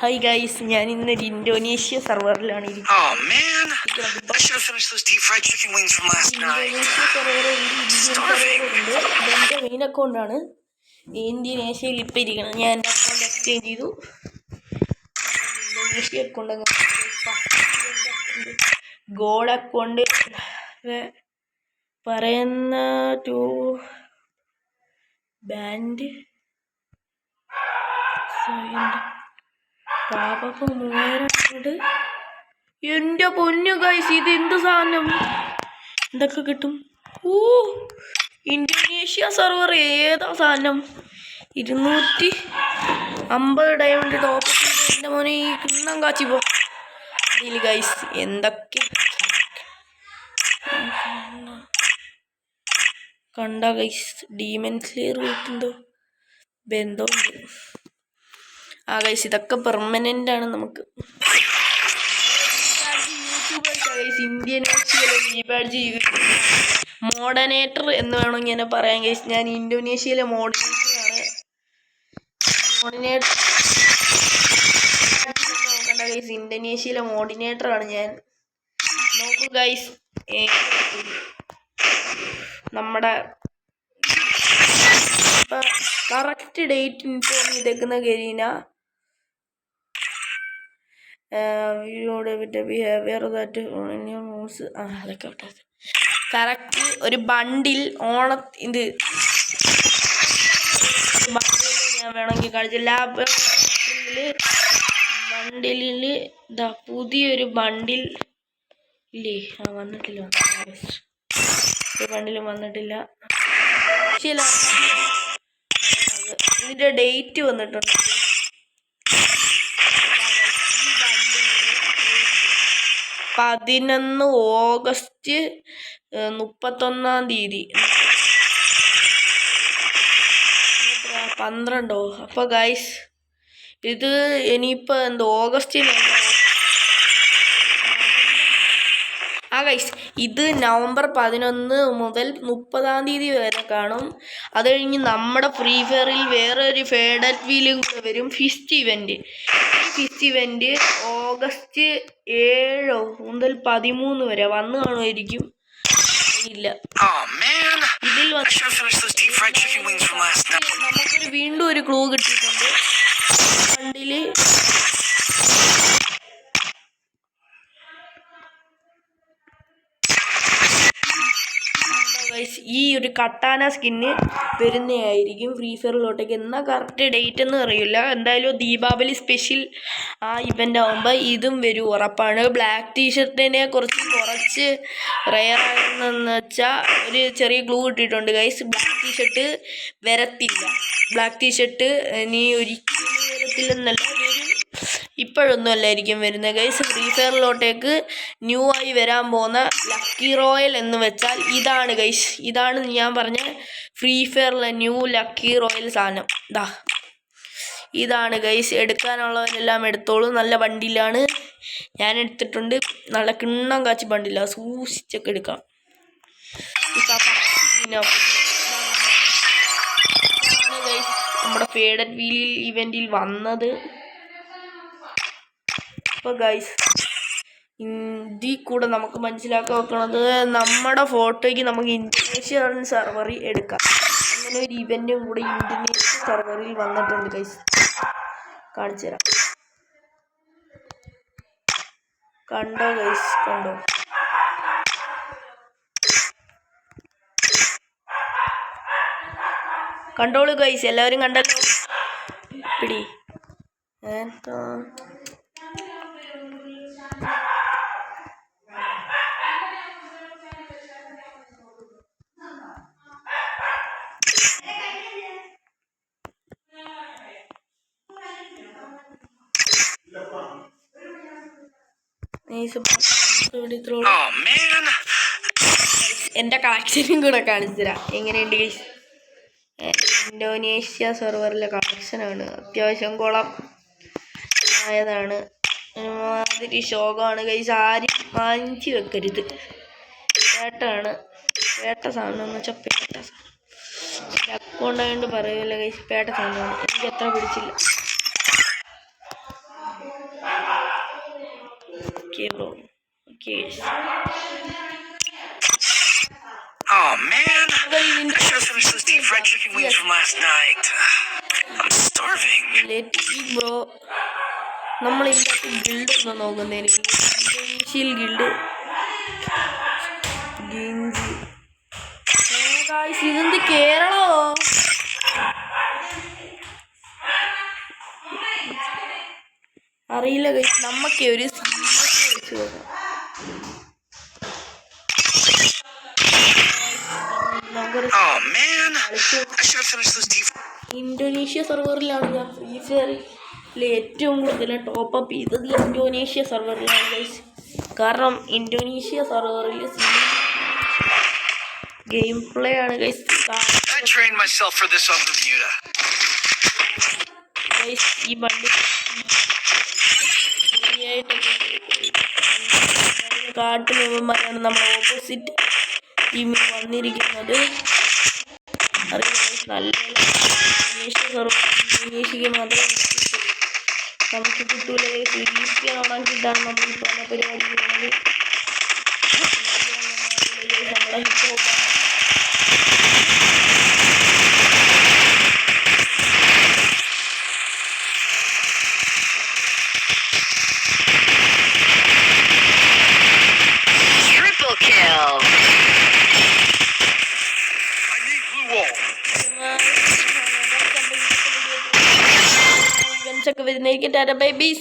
Hi guys ഞാൻ ഇന്നൊരു Indonesia സെർവറിലാണ് ഇരിക്കുന്നത്. Oh man, I should have finished those deep fried chicken wings from last night. Indonesia സെർവറുണ്ട് ഇതെന്റെ main അക്കൗണ്ടാണ് ഇന്ത്യനേഷ്യയിൽ ഇപ്പം ഇരിക്കണം ഞാൻ എന്റെ അക്കൗണ്ട് എക്സ്ചേഞ്ച് ചെയ്തു. ഇന്തോനേഷ്യ അക്കൗണ്ട് ഗോൾഡ് അക്കൗണ്ട് പറയുന്ന ടു ബാൻഡ് പാപ്പ മൂവായിരം പൊന്നു കൈസ് ഇത് എന്ത് സാധനം? എന്തൊക്കെ കിട്ടും. ഓ ഇന്തോനേഷ്യ സെർവർ ഏതാ സാധനം? ഇരുന്നൂറ്റി അമ്പത് ഡയമണ്ട് ടോപ്പ് എന്റെ മോനെ ഈ കിണ്ണം കാച്ചി ഇതിൽ ഗൈസ് എന്തൊക്കെ? കണ്ട ഗൈസ് ഡീമൻ സ്ലെയർ കിട്ടുണ്ടോ ബന്ധമുണ്ട്. ആ കൈസ് ഇതൊക്കെ പെർമനന്റ് ആണ് നമുക്ക്. മോഡനേറ്റർ എന്ന് വേണമെങ്കിൽ എന്നെ പറയാൻ കേസ് ഞാൻ ഇന്തോനേഷ്യയിലെ മോഡനേറ്ററാണ് മോഡിനേറ്റർ നോക്കണ്ട ഗൈസ് ഇന്തോനേഷ്യയിലെ മോഡിനേറ്ററാണ് ഞാൻ. നോക്കൂ ഗൈസ് നമ്മുടെ കറക്റ്റ് ഡേറ്റ് ഇൻഫോം ചെയ്തേക്കുന്ന ഗരീന. വിറ്റ് ബിഹേവിയർ ദാറ്റ് ന്യൂസ്. ആ അതൊക്കെ വിട്ടത്. കറക്റ്റ് ഒരു ബണ്ടിൽ ഓണ ഇത് ഞാൻ വേണമെങ്കിൽ കാണിച്ചു ലാബ് ബണ്ടിലിൽ ഇതാ പുതിയൊരു ബണ്ടിൽ ഇല്ലേ? ആ വന്നിട്ടില്ല. ഒരു ബണ്ടിലും വന്നിട്ടില്ല. ചില ഇതിന്റെ ഡേറ്റ് വന്നിട്ടുണ്ട്. പതിനൊന്ന് ഓഗസ്റ്റ് മുപ്പത്തൊന്നാം തീയതി? പന്ത്രണ്ടോ അപ്പോൾ ഗൈസ് ഇത് ഇനിയിപ്പോൾ എന്ത് ഓഗസ്റ്റിലല്ല? ആ ഗൈസ് ഇത് നവംബർ പതിനൊന്ന് മുതൽ മുപ്പതാം തീയതി വരെ കാണും. അത് കഴിഞ്ഞ് നമ്മുടെ ഫ്രീ ഫയറിൽ വേറെ ഒരു ഫേഡറ്റ് കൂടെ വരും first event event event August ഏഴോ മുതൽ പതിമൂന്ന് വരെ. വന്ന് കാണുമായിരിക്കും. ഇല്ല. Oh ഇതിൽ. നമുക്കൊരു വീണ്ടും ഒരു ക്ലൂ കിട്ടിയിട്ടുണ്ട്. ഫണ്ടിൽ ഈ ഒരു കട്ടാന സ്കിന്ന് വരുന്നതായിരിക്കും ഫ്രീ ഫയറിലോട്ടേക്ക് എന്നാൽ കറക്റ്റ് ഡേറ്റ് എന്ന് അറിയില്ല. എന്തായാലും ദീപാവലി സ്പെഷ്യൽ ആ ഇവന്റ് ആകുമ്പോൾ ഇതും വരും. ഉറപ്പാണ്. ബ്ലാക്ക് ടീഷർട്ടിനെ കുറച്ച് കുറച്ച് റെയർ ആണെന്ന് വെച്ചാൽ ഒരു ചെറിയ ഗ്ലൂ ഇട്ടിട്ടുണ്ട് ഗൈസ് ബ്ലാക്ക് ടീഷർട്ട് വരത്തില്ല. ബ്ലാക്ക് ടീഷർട്ട് ഇനി ഒരിക്കലും വരത്തില്ലെന്നല്ല. വരും ഇപ്പോഴൊന്നും അല്ലായിരിക്കും വരുന്നത്. ഗൈസ് ഫ്രീ ഫയറിലോട്ടേക്ക് ന്യൂ ആയി വരാൻ പോകുന്ന ലക്കി റോയൽ എന്ന് വെച്ചാൽ ഇതാണ് ഗൈസ് ഇതാണ് ഞാൻ പറഞ്ഞ ഫ്രീ ഫയറിലെ ന്യൂ ലക്കി റോയൽ സാധനം. ഇതാ ഇതാണ് ഗൈസ് എടുക്കാനുള്ളവരെല്ലാം എടുത്തോളൂ. നല്ല വണ്ടിയിലാണ്. ഞാൻ എടുത്തിട്ടുണ്ട്. നല്ല കിണ്ണം കാച്ചി വണ്ടിയില്ല സൂക്ഷിച്ചൊക്കെ എടുക്കാം. നമ്മുടെ ഫേഡഡ് വീലിൽ ഇവന്റിൽ വന്നത്. അപ്പോൾ ഗൈസ് ഇതിൽ കൂടെ നമുക്ക് മനസ്സിലാക്കാൻ വെക്കണത് നമ്മുടെ ഫോട്ടോയ്ക്ക് നമുക്ക് ഇന്തോനേഷ്യൻ സെർവറിൽ എടുക്കാം. അങ്ങനെ ഒരു ഇവന്റും കൂടെ ഇന്തോനേഷ്യ സെർവറിൽ വന്നിട്ടുണ്ട് ഗൈസ് കാണിച്ചു തരാം. കണ്ടോ ഗൈസ് കണ്ടോ? കണ്ടോളൂ ഗൈസ് എല്ലാവരും കണ്ടല്ലോ? പിടി. എന്താ? എന്റെ കളക്ഷനും കൂടെ കാണിച്ചു തരാം എങ്ങനെയുണ്ട് ഗൈസ് ഇന്തോനേഷ്യ സെർവറിലെ കളക്ഷനാണ് അത്യാവശ്യം കുളം ആയതാണ്. ഒരുമാതിരി ശോകമാണ് കൈസ് ആരും വാങ്ങിച്ചു വെക്കരുത്. വേട്ടാണ് വേട്ട സാധനം എന്ന് വെച്ചാൽ പേട്ട സാധനം. അക്കൗണ്ട് ആയതുകൊണ്ട് പറയൂല കൈസ് പേട്ട സാധനമാണ്. എനിക്ക് എത്ര പിടിച്ചില്ല. Bro okay Oh man, I should have finished those deep fried chicken wings from last night. I'm starving. Let bro. നമ്മൾ ഇതിനകത്ത് ഗിൽഡ് ഒന്ന് നോക്കുന്നതിന് ഗിൽഡ് ഗിഞ്ചി ഇതെന്ത് കേരളോ അറിയില്ല ഗൈസ് നമുക്ക് ഒരു സീരിയസ് വെച്ച് of them. Oh man, I should have finished those deep. Indonesia സെർവറിലാണ് ഞാൻ ഫ്രീ ഫയറിൽ ഏറ്റവും കൂടുതൽ ടോപ്പ് അപ്പ് ചെയ്തത് ഇന്തോനേഷ്യ സെർവറിലാണ് ഗൈസ് കാരണം ഇന്തോനേഷ്യ സെർവറിൽ ഗെയിം പ്ലേ ആണ് ഗൈസ് ഈ ബണ്ടി ഫ്രീ for കാട്ടിലുമാരാണ് നമ്മുടെ ഓപ്പോസിറ്റ് ടീമിൽ വന്നിരിക്കുന്നത്. അറിയാം നല്ല ഇന്തോനേഷ്യക്ക് മാത്രമേ. നമുക്ക് കിട്ടൂല. ഫിലിപ്പിയൻ ഉണക്കിയിട്ടാണ് നമ്മൾ പറഞ്ഞ പരിപാടി ചെയ്യുന്നത്. നമ്മുടെ hip down. I need blue wall. Gonna check naked at babies.